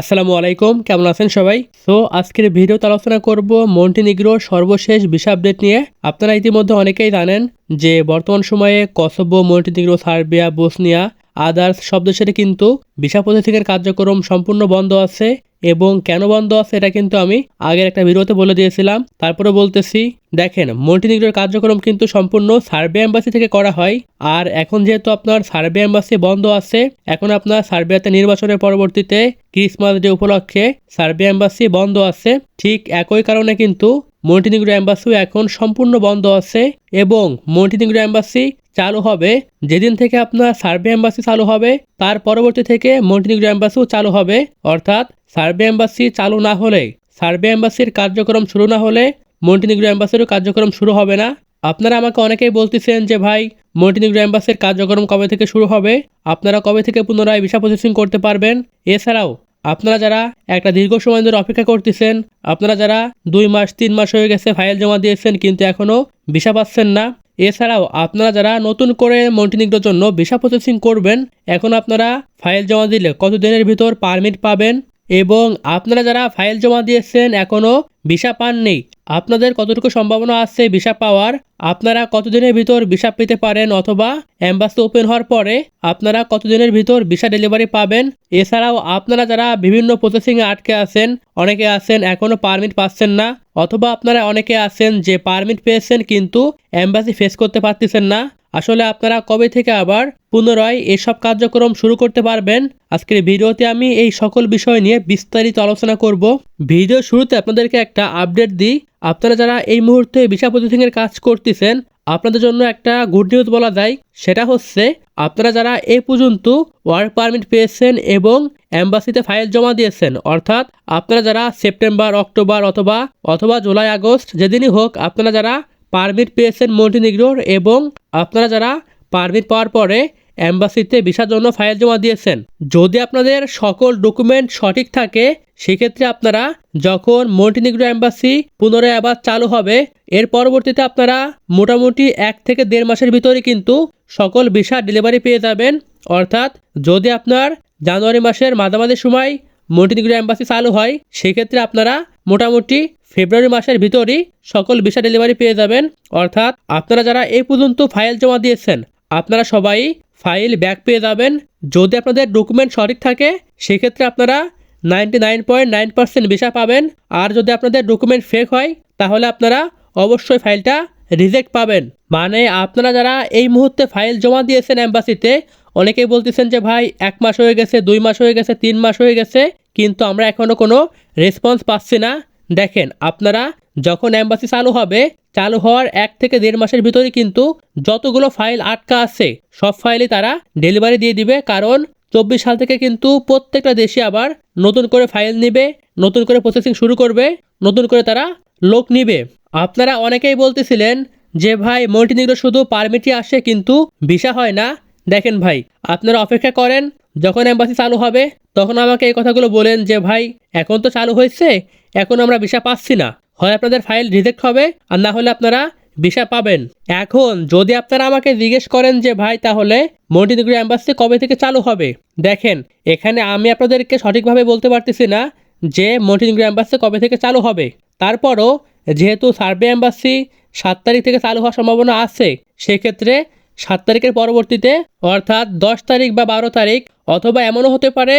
আসসালামু আলাইকুম, কেমন আছেন সবাই? সো আজকের ভিডিওতে আলোচনা করব মন্টিনিগ্রো সর্বশেষ ভিসা আপডেট নিয়ে। আপনারা ইতিমধ্যে অনেকেই জানেন যে বর্তমান সময়ে Kosovo, Montenegro, Serbia, Bosnia, others সব দেশের কিন্তু ভিসা প্রসেসিংয়ের কার্যক্রম সম্পূর্ণ বন্ধ আছে। এবং কেন বন্ধ আছে এটা কিন্তু আমি আগের একটা ভিডিওতে বলে দিয়েছিলাম। তারপরে বলতেছি, দেখেন মন্টিনিগ্রোর কার্যক্রম কিন্তু সম্পূর্ণ সার্বিয়া এম্বাসি থেকে করা হয়। আর এখন যেহেতু আপনার সার্বিয়া এম্বাসি বন্ধ আছে, এখন আপনার সার্বিয়াতে নির্বাচনের পরবর্তীতে ক্রিসমাস ডে উপলক্ষে সার্বিয়া এম্বাসি বন্ধ আছে। ঠিক একই কারণে কিন্তু মন্টিনিগ্রো অ্যাম্বাসিও এখন সম্পূর্ণ বন্ধ আছে এবং মন্টিনিগ্রো এম্বাসি চালু হবে, যেদিন থেকে আপনার সার্বিয়া এম্বাসি চালু হবে, তার পরবর্তী থেকে মন্টিনিগ্রো এম্বাসিও চালু হবে। অর্থাৎ সার্বিয়া এম্বাসি চালু না হলে সার্বিয়া এম্বাসির কার্যক্রম শুরু না হলে মন্টিনিগ্রো এম্বাসিরও কার্যক্রম শুরু হবে না। আপনারা আমাকে অনেকেই বলতেছেন যে, ভাই মন্টিনিগ্রো এম্বাসির কার্যক্রম কবে থেকে শুরু হবে? আপনারা কবে থেকে পুনরায় ভিসা প্রসেসিং করতে পারবেন? এছাড়াও, আপনারা যারা একটা দীর্ঘ সময় ধরে অপেক্ষা করতেছেন, আপনারা যারা দুই মাস, তিন মাস হয়ে গেছে ফাইল জমা দিয়েছেন, কিন্তু এখনও ভিসা পাচ্ছেন না এছাড়াও আপনারা যারা নতুন করে মন্টিনিগ্রোর জন্য ভিসা প্রসেসিং করবেন, এখন আপনারা ফাইল জমা দিলে কত দিনের ভিতর পারমিট পাবেন এবং আপনারা যারা ফাইল জমা দিয়েছেন এখনও ভিসা পাননি আপনাদের কতটুকু সম্ভাবনা আছে ভিসা পাওয়ার? আপনারা কতদিনের ভিতর ভিসা পেতে পারেন অথবা অ্যাম্বাসি ওপেন হওয়ার পরে আপনারা কতদিনের ভিতর ভিসা ডেলিভারি পাবেন? এছাড়াও আপনারা যারা বিভিন্ন প্রসেসিংয়ে আটকে আছেন, অনেকে আছেন এখনও পারমিট পাচ্ছেন না, অথবা আপনারা অনেকে আছেন যে পারমিট পেয়েছেন কিন্তু অ্যাম্বাসি ফেস করতে পারতেছেন না আসলে আপনারা কবে থেকে আবার পুনরায় এসব কার্যক্রম শুরু করতে পারবেন? আজকের ভিডিওতে আমি এই সকল বিষয় নিয়ে বিস্তারিত আলোচনা করব। ভিডিও শুরুতে আপনাদেরকে একটা আপডেট দিই। আপনারা যারা এই মুহূর্তে ভিসা প্রসেসিংয়ের কাজ করতেছেন, আপনাদের জন্য একটা গুড নিউজ বলা যায়। সেটা হচ্ছে, আপনারা যারা এ পর্যন্ত ওয়ার্ক পারমিট পেয়েছেন এবং অ্যাম্বাসিতে ফাইল জমা দিয়েছেন, অর্থাৎ আপনারা যারা সেপ্টেম্বর অক্টোবর অথবা অথবা জুলাই আগস্ট যেদিনই হোক, আপনারা যারা পারমিট পেয়েছেন মন্টিনিগ্রোর এবং আপনারা যারা পারমিট পাওয়ার পরে অ্যাম্বাসিতে ভিসার জন্য ফাইল জমা দিয়েছেন, যদি আপনাদের সকল ডকুমেন্ট সঠিক থাকে, সেক্ষেত্রে আপনারা যখন মন্টিনিগ্রো অ্যাম্বাসি পুনরায় আবার চালু হবে, এর পরবর্তীতে আপনারা মোটামুটি এক থেকে দেড় মাসের ভিতরে কিন্তু সকল ভিসা ডেলিভারি পেয়ে যাবেন। অর্থাৎ যদি আপনার জানুয়ারি মাসের মাঝামাঝি সময় মন্টিনিগ্রো অ্যাম্বাসি চালু হয়, সেক্ষেত্রে আপনারা মোটামুটি ফেব্রুয়ারি মাসের ভিতরই সকল ভিসা ডেলিভারি পেয়ে যাবেন। অর্থাৎ আপনারা যারা এই পর্যন্ত ফাইল জমা দিয়েছেন, আপনারা সবাই ফাইল ব্যাক পেয়ে যাবেন। যদি আপনাদের ডকুমেন্ট সঠিক থাকে, সেক্ষেত্রে আপনারা ninety nine point nine percent visa পাবেন। আর যদি আপনাদের ডকুমেন্ট ফেক হয়, তাহলে আপনারা অবশ্যই ফাইলটা রিজেক্ট পাবেন। মানে আপনারা যারা এই মুহূর্তে ফাইল জমা দিয়েছেন অ্যাম্বাসিতে অনেকেই বলতেছেন যে, ভাই, এক মাস হয়ে গেছে, দুই মাস হয়ে গেছে, তিন মাস হয়ে গেছে। কিন্তু আমরা এখনও কোনো রেসপন্স পাচ্ছি না। দেখেন, আপনারা যখন অ্যাম্বাসি চালু হবে, চালু হওয়ার এক থেকে দেড় মাসের ভিতরে কিন্তু যতগুলো ফাইল আটকা আছে, সব ফাইলই তারা ডেলিভারি দিয়ে দিবে। কারণ চব্বিশ সাল থেকে কিন্তু প্রত্যেকটা দেশে আবার নতুন করে ফাইল নিবে, নতুন করে প্রসেসিং শুরু করবে, নতুন করে তারা লোক নিবে। আপনারা অনেকেই বলতেছিলেন যে, ভাই মল্টিনিগ্রো শুধু পারমিটই আসে কিন্তু ভিসা হয় না। দেখেন ভাই, আপনারা অপেক্ষা করেন, যখন অ্যাম্বাসি চালু হবে, তখন আমাকে এই কথাগুলো বলেন যে, ভাই, এখন তো চালু হয়েছে এখন আমরা ভিসা পাচ্ছি না। হয় আপনাদের ফাইল রিজেক্ট হবে, আর না হলে আপনারা ভিসা পাবেন। এখন যদি আপনারা আমাকে জিজ্ঞেস করেন যে, ভাই, তাহলে মন্টিনিগ্রো অ্যাম্বাসি কবে থেকে চালু হবে? দেখেন, এখানে আমি আপনাদেরকে সঠিকভাবে বলতে পারতেছি না যে মন্টিনিগ্রো অ্যাম্বাসি কবে থেকে চালু হবে। তারপরও যেহেতু সার্ভে অ্যাম্বাসি সাত তারিখ থেকে চালু হওয়ার সম্ভাবনা আছে, সেক্ষেত্রে সাত তারিখের পরবর্তীতে, অর্থাৎ দশ তারিখ বা বারো তারিখ, অথবা এমনও হতে পারে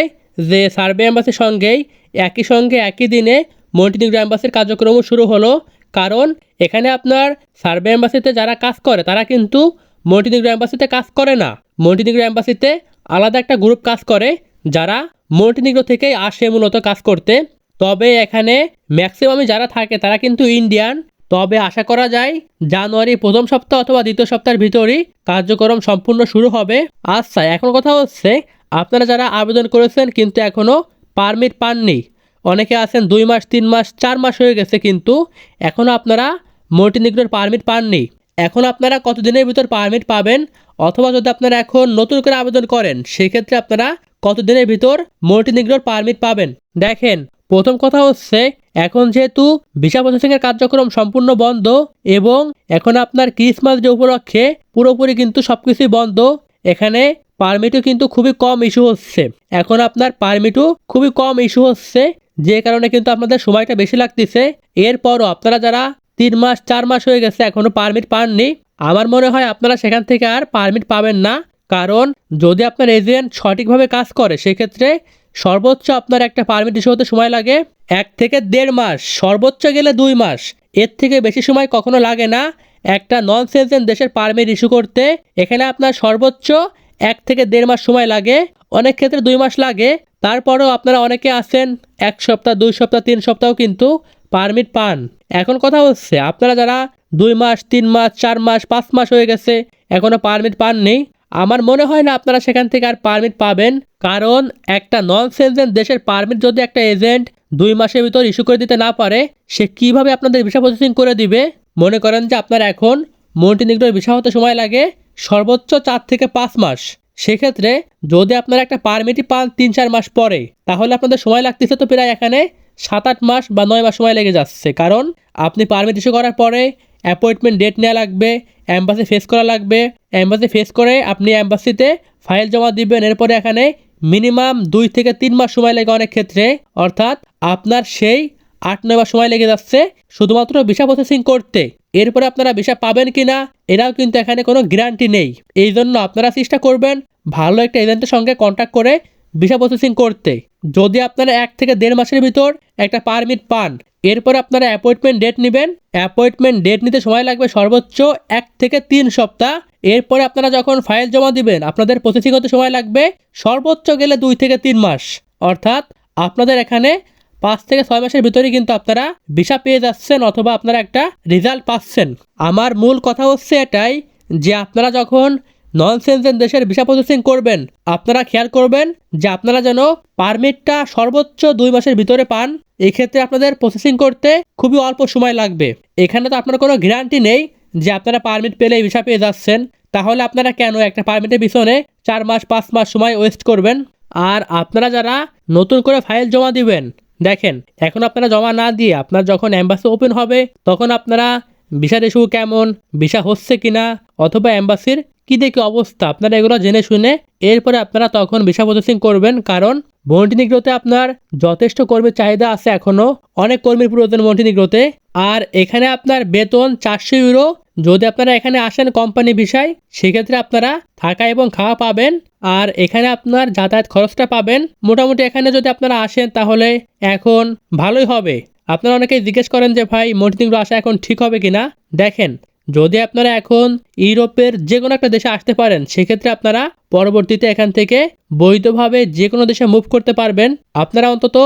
যে, সার্ভে অ্যাম্বাসির সঙ্গেই, একই সঙ্গে, একই দিনে মন্টিনিগ্রো অ্যাম্বাসির কার্যক্রমও শুরু হলো কারণ এখানে আপনার সার্ভে অ্যাম্বাসিতে যারা কাজ করে, তারা কিন্তু মন্টিনিগ্রো অ্যাম্বাসিতে কাজ করে না। মন্টিনিগ্রো অ্যাম্বাসিতে আলাদা একটা গ্রুপ কাজ করে যারা মন্টিনিগ্রো থেকেই আসে মূলত কাজ করতে। তবে এখানে ম্যাক্সিমামই যারা থাকে, তারা কিন্তু ইন্ডিয়ান। তবে আশা করা যায় জানুয়ারি প্রথম সপ্তাহ অথবা দ্বিতীয় সপ্তাহের ভিতরই কার্যক্রম সম্পূর্ণ শুরু হবে। আচ্ছা এখন কথা হচ্ছে, আপনারা যারা আবেদন করেছেন কিন্তু এখনও পারমিট পাননি অনেকে আছেন দুই মাস, তিন মাস, চার মাস হয়ে গেছে কিন্তু এখনও আপনারা মল্টিনিগ্রোর পারমিট পাননি। এখন আপনারা কতদিনের ভিতর পারমিট পাবেন? অথবা যদি আপনারা এখন নতুন করে আবেদন করেন, সেক্ষেত্রে আপনারা কতদিনের ভিতর মল্টিনিগ্রোর পারমিট পাবেন? দেখেন, প্রথম কথা হচ্ছে এখন যেহেতু ভিসা প্রসেসিংয়ের কার্যক্রম সম্পূর্ণ বন্ধ এবং এখন আপনার ক্রিসমাস ডে উপলক্ষে পুরোপুরি কিন্তু সব কিছুই বন্ধ, এখানে পারমিটও কিন্তু খুবই কম ইস্যু হচ্ছে। এখন আপনার পারমিটও খুবই কম ইস্যু হচ্ছে। যে কারণে কিন্তু আপনাদের সময়টা বেশি লাগতেছে। এরপরও আপনারা যারা তিন মাস, চার মাস হয়ে গেছে, এখনও পারমিট পাননি, আমার মনে হয় আপনারা সেখান থেকে আর পারমিট পাবেন না। কারণ যদি আপনার এজেন্ট সঠিকভাবে কাজ করে, সেক্ষেত্রে সর্বোচ্চ আপনার একটা পারমিট ইস্যু হতে সময় লাগে। এক থেকে দেড় মাস, সর্বোচ্চ গেলে দুই মাস। এর থেকে বেশি সময় কখনো লাগে না। একটা নন সিটিজেন দেশের পারমিট ইস্যু করতে, এখানে আপনার সর্বোচ্চ এক থেকে দেড় মাস সময় লাগে, অনেক ক্ষেত্রে দুই মাস লাগে। তারপরেও আপনারা অনেকে আছেন, এক সপ্তাহ, দুই সপ্তাহ, তিন সপ্তাহ কিন্তু পারমিট পান। এখন কথা হচ্ছে, আপনারা যারা দুই মাস, তিন মাস, চার মাস, পাঁচ মাস হয়ে গেছে এখনও পারমিট পাননি, আমার মনে হয় না আপনারা সেখান থেকে আর পারমিট পাবেন। কারণ একটা নন সেনজেন দেশের পারমিট যদি একটা এজেন্ট দুই মাসের ভিতর ইস্যু করে দিতে না পারে, সে কীভাবে আপনাদের ভিসা প্রসেসিং করে দিবে? মনে করেন যে আপনার এখন মন্টিনিগ্রোর ভিসা হতে সময় লাগে সর্বোচ্চ চার থেকে পাঁচ মাস। সেক্ষেত্রে যদি আপনারা একটা পারমিটই পান তিন চার মাস পরে, তাহলে আপনাদের সময় লাগতেছে তো প্রায় এখানে সাত আট মাস বা নয় মাস সময় লেগে যাচ্ছে। কারণ আপনি পারমিট ইস্যু করার পরে অ্যাপয়েন্টমেন্ট ডেট নেওয়া লাগবে অ্যাম্বাসি ফেস করা লাগবে। অ্যাম্বাসি ফেস করে আপনি অ্যাম্বাসিতে ফাইল জমা দিবেন। এরপরে এখানে মিনিমাম দুই থেকে তিন মাস সময় লাগে অনেক ক্ষেত্রে। অর্থাৎ আপনার সেই আট, নয় সময় লেগে যাচ্ছে। শুধুমাত্র ভিসা প্রসেসিং করতে। এরপরে আপনারা ভিসা পাবেন কি না এরাও কিন্তু এখানে কোনো গ্যারান্টি নেই। এই জন্য আপনারা চেষ্টা করবেন ভালো একটা এজেন্টের সঙ্গে কন্ট্যাক্ট করে ভিসা প্রসেসিং করতে। যদি আপনারা এক থেকে দেড় মাসের ভিতর একটা পারমিট পান, এরপর আপনারা অ্যাপয়েন্টমেন্ট ডেট নেবেন। অ্যাপয়েন্টমেন্ট ডেট নিতে সময় লাগবে সর্বোচ্চ এক থেকে তিন সপ্তাহ। এরপরে আপনারা যখন ফাইল জমা দিবেন, আপনাদের প্রসেসিং হতে সময় লাগবে সর্বোচ্চ গেলে দুই থেকে তিন মাস। অর্থাৎ আপনাদের এখানে পাঁচ থেকে ছয় মাসের ভিতরে কিন্তু আপনারা ভিসা পেয়ে যাচ্ছেন অথবা আপনারা একটা রেজাল্ট পাচ্ছেন। আমার মূল কথা হচ্ছে এটাই যে আপনারা যখন নন সেনজেন দেশের ভিসা প্রসেসিং করবেন, আপনারা খেয়াল করবেন যে আপনারা যেন পারমিটটা সর্বোচ্চ দুই মাসের ভিতরে পান, এক্ষেত্রে আপনাদের প্রসেসিং করতে খুবই অল্প সময় লাগবে। এখানে তো আপনার কোনো গ্যারান্টি নেই যে আপনারা পারমিট পেলে ভিসা পেয়ে যাচ্ছেন। তাহলে আপনারা কেন একটা পারমিটের পিছনে চার মাস, পাঁচ মাস সময় ওয়েস্ট করবেন? আর আপনারা যারা নতুন করে ফাইল জমা দিবেন দেখেন, এখন আপনারা জমা না দিয়ে আপনার যখন অ্যাম্বাসি ওপেন হবে, তখন আপনারা ভিসার ইস্যু কেমন ভিসা হচ্ছে কিনা, অথবা অ্যাম্বাসির কি দেখে অবস্থা, আপনারা এগুলো জেনে শুনে এরপরে আপনারা তখন ভিসা প্রসেসিং করবেন। কারণ মন্টিনিগ্রোতে আপনার যথেষ্ট কর্মীর চাহিদা আছে এখনও অনেক কর্মীর প্রয়োজন মন্টিনিগ্রোতে আর এখানে আপনার বেতন চারশো ইউরো যদি আপনারা এখানে আসেন কোম্পানি বিষয়, সেক্ষেত্রে আপনারা থাকা এবং খাওয়া পাবেন, আর এখানে আপনার যাতায়াত খরচটা পাবেন। মোটামুটি এখানে যদি আপনারা আসেন, তাহলে এখন ভালোই হবে। আপনারা অনেকেই জিজ্ঞেস করেন যে, ভাই মন্টিনিগ্রো আসা এখন ঠিক হবে কিনা? দেখেন, যদি আপনারা এখন ইউরোপের যে কোনো একটা দেশে আসতে পারেন, সেক্ষেত্রে আপনারা পরবর্তীতে এখান থেকে বৈধভাবে যে কোনো দেশে মুভ করতে পারবেন। আপনারা অন্তত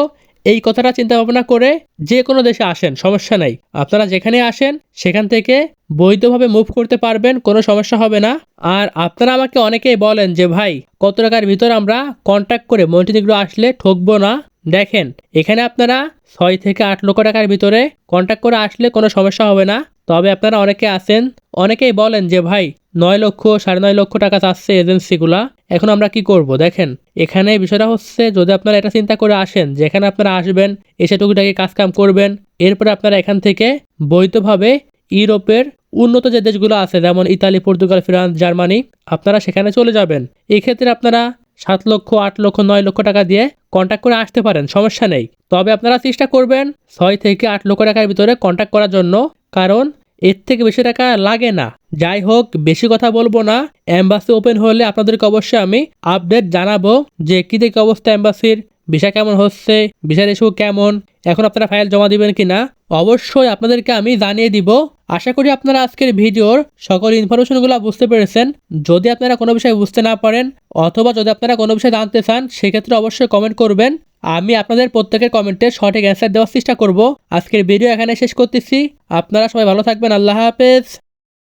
এই কথাটা চিন্তা ভাবনা করে যে কোনো দেশে আসেন, সমস্যা নাই। আপনারা যেখানে আসেন, সেখান থেকে বৈধভাবে মুভ করতে পারবেন, কোনো সমস্যা হবে না। আর আপনারা আমাকে অনেকেই বলেন যে, ভাই, কত টাকার ভিতর আমরা কন্ট্যাক্ট করে মন্টিনিগ্রো আসলে ঠকবো না? দেখেন, এখানে আপনারা ছয় থেকে আট লক্ষ টাকার ভিতরে কন্ট্যাক্ট করে আসলে কোনো সমস্যা হবে না। তবে আপনারা অনেকে আছেন, অনেকেই বলেন যে, ভাই, নয় লক্ষ, সাড়ে নয় লক্ষ টাকা চাচ্ছে এজেন্সিগুলা এখন আমরা কি করব? দেখেন, এখানে বিষয়টা হচ্ছে, যদি আপনারা এটা চিন্তা করে আসেন যে এখানে আপনারা আসবেন, এসে টুকিটাকি কাজকাম করবেন, এরপরে আপনারা এখান থেকে বৈধভাবে ইউরোপের উন্নত যে দেশগুলো আছে, যেমন ইতালি, পর্তুগাল, ফ্রান্স, জার্মানি, আপনারা সেখানে চলে যাবেন। এক্ষেত্রে আপনারা সাত লক্ষ, আট লক্ষ, নয় লক্ষ টাকা দিয়ে কন্ট্যাক্ট করে আসতে পারেন, সমস্যা নেই। তবে আপনারা চেষ্টা করবেন ছয় থেকে আট লক্ষ টাকার ভিতরে কন্ট্যাক্ট করার জন্য, কারণ এর থেকে বেশি টাকা লাগে না। যাই হোক, বেশি কথা বলব না। অ্যাম্বাসি ওপেন হলে আপনাদেরকে অবশ্যই আমি আপডেট জানাব যে কী দেখি অবস্থা অ্যাম্বাসির ভিসা কেমন হচ্ছে ভিসার ইস্যু কেমন, এখন আপনারা ফাইল জমা দিবেন কি না অবশ্যই আপনাদেরকে আমি জানিয়ে দিব আশা করি আপনারা আজকের ভিডিওর সকল ইনফরমেশনগুলো বুঝতে পেরেছেন। যদি আপনারা কোনো বিষয়ে বুঝতে না পারেন, অথবা যদি আপনারা কোনো বিষয়ে জানতে চান, সেক্ষেত্রে অবশ্যই কমেন্ট করবেন। আমি আপনাদের প্রত্যেকের কমেন্টে সঠিক অ্যান্সার দেওয়ার চেষ্টা করব। আজকের ভিডিও এখানে শেষ করতেছি। আপনারা সবাই ভালো থাকবেন। আল্লাহ হাফেজ।